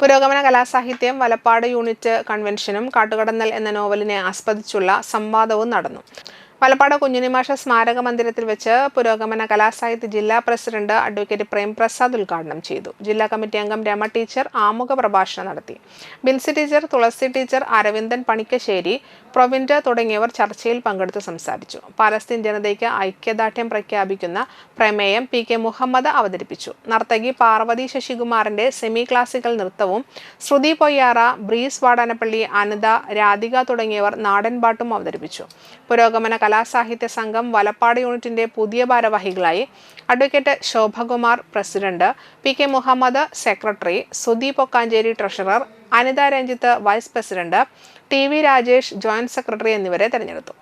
പുരോഗമന കലാസാഹിത്യം വലപ്പാട് യൂണിറ്റ് കൺവെൻഷനും കാട്ടുകടന്നൽ എന്ന നോവലിനെ ആസ്പദിച്ചുള്ള സംവാദവും നടന്നു. വലപ്പാട് കുഞ്ഞുനിമാഷ സ്മാരക മന്ദിരത്തിൽ വെച്ച് പുരോഗമന കലാസാഹിത്യ ജില്ലാ പ്രസിഡന്റ് അഡ്വക്കേറ്റ് പ്രേം പ്രസാദ് ഉദ്ഘാടനം ചെയ്തു. ജില്ലാ കമ്മിറ്റി അംഗം രമ ടീച്ചർ ആമുഖ പ്രഭാഷണം നടത്തി. ബിൻസി ടീച്ചർ തുളസി ടീച്ചർ അരവിന്ദൻ പണിക്കശ്ശേരി പ്രൊവിൻഡ് തുടങ്ങിയവർ ചർച്ചയിൽ പങ്കെടുത്ത് സംസാരിച്ചു. പാലസ്തീൻ ജനതയ്ക്ക് ഐക്യദാർഢ്യം പ്രഖ്യാപിക്കുന്ന പ്രമേയം പി കെ മുഹമ്മദ് അവതരിപ്പിച്ചു. നർത്തകി പാർവതി ശശികുമാറിന്റെ സെമി ക്ലാസിക്കൽ നൃത്തവും ശ്രുതി പൊയ്യാറ ബ്രീസ് വാടാനപ്പള്ളി അനിത രാധിക തുടങ്ങിയവർ നാടൻപാട്ടും അവതരിപ്പിച്ചു. പുരോഗമന കലാസാഹിത്യ സംഘം വലപ്പാട് യൂണിറ്റിന്റെ പുതിയ ഭാരവാഹികളായി advocate Shobhakumar president P K Muhammad secretary Sudeep Okkanchery treasurer Anitha Ranjith vice president T V Rajesh joint secretary എന്നിവരെ തെരഞ്ഞെടുത്തു.